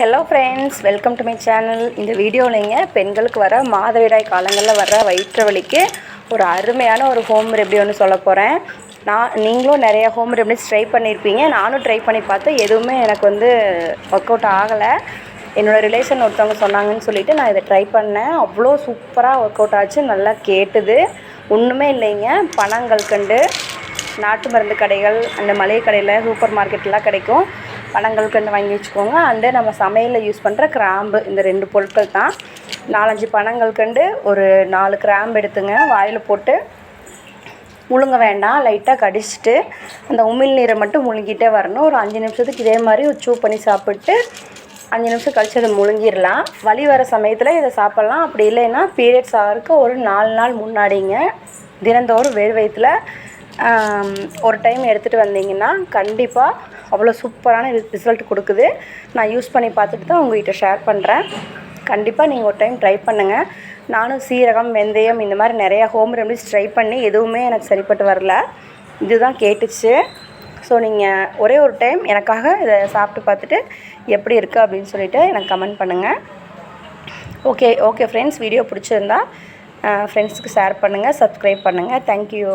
Hello friends welcome to my channel இந்த வீடியோவில்ங்க பெண்களுக்கு வர மாதவிடாய் காலங்களில் வர வயிற்று வலிக்கு ஒரு அருமையான ஒரு ஹோம் ரெமெடி ஒன்று சொல்ல போகிறேன் நான் நீங்களும் நிறைய ஹோம் ரெமெடிஸ் ட்ரை பண்ணியிருப்பீங்க நானும் ட்ரை பண்ணி பார்த்தேன். எதுவுமே எனக்கு வந்து ஒர்க் அவுட் ஆகலை. என்னோடய ரிலேஷன் ஒருத்தவங்க சொன்னாங்கன்னு சொல்லிவிட்டு நான் இதை ட்ரை பண்ணேன். அவ்வளோ சூப்பராக ஒர்க் அவுட் ஆச்சு. நல்லா கேட்டுது. ஒன்றுமே இல்லைங்க. பனங்கல்கண்டு நாட்டு மருந்து கடைகள் அந்த மளிகை கடையில் சூப்பர் மார்க்கெட்லாம் கிடைக்கும். பனங்கல்கண்டு வாங்கி வச்சுக்கோங்க. அண்டு நம்ம சமையலில் யூஸ் பண்ணுற கிராம்பு இந்த ரெண்டு பொருட்கள் தான். நாலஞ்சு பனங்கல்கண்டு ஒரு நாலு கிராம்பு எடுத்துங்க. வாயில் போட்டு முழுங்க வேண்டாம். லைட்டாக கடிச்சிட்டு அந்த உமிழ் நீரை மட்டும் முழுங்கிட்டே வரணும். ஒரு அஞ்சு நிமிஷத்துக்கு இதே மாதிரி ஒரு சூ பண்ணி சாப்பிட்டு அஞ்சு நிமிஷம் கழிச்சு அதை முழுங்கிடலாம். வழி வர சமயத்தில் இதை சாப்பிட்லாம். அப்படி இல்லைன்னா பீரியட்ஸ் ஆகிறதுக்கு ஒரு நாலு நாள் முன்னாடிங்க தினந்தோறும் வேறு வயிற்றில் ஒரு டைம் எடுத்துகிட்டு வந்தீங்கன்னா கண்டிப்பாக அவ்வளோ சூப்பரான ரிசல்ட் கொடுக்குது. நான் யூஸ் பண்ணி பார்த்துட்டு தான் உங்கள்கிட்ட ஷேர் பண்ணுறேன் கண்டிப்பாக நீங்கள் ஒரு டைம் ட்ரை பண்ணுங்கள் நானும் சீரகம் வெந்தயம் இந்த மாதிரி நிறையா ஹோம் ரெமடிஸ் ட்ரை பண்ணி எதுவுமே எனக்கு சரிப்பட்டு வரல. இதுதான் கேட்டுச்சு. ஸோ நீங்கள் ஒரே ஒரு டைம் எனக்காக இதை சாப்பிட்டு பார்த்துட்டு எப்படி இருக்குது அப்படின்னு சொல்லிட்டு எனக்கு கமெண்ட் பண்ணுங்கள் ஓகே ஓகே ஃப்ரெண்ட்ஸ் வீடியோ பிடிச்சிருந்தா ஃப்ரெண்ட்ஸுக்கு ஷேர் பண்ணுங்கள் சப்ஸ்கிரைப் பண்ணுங்கள் தேங்க்யூ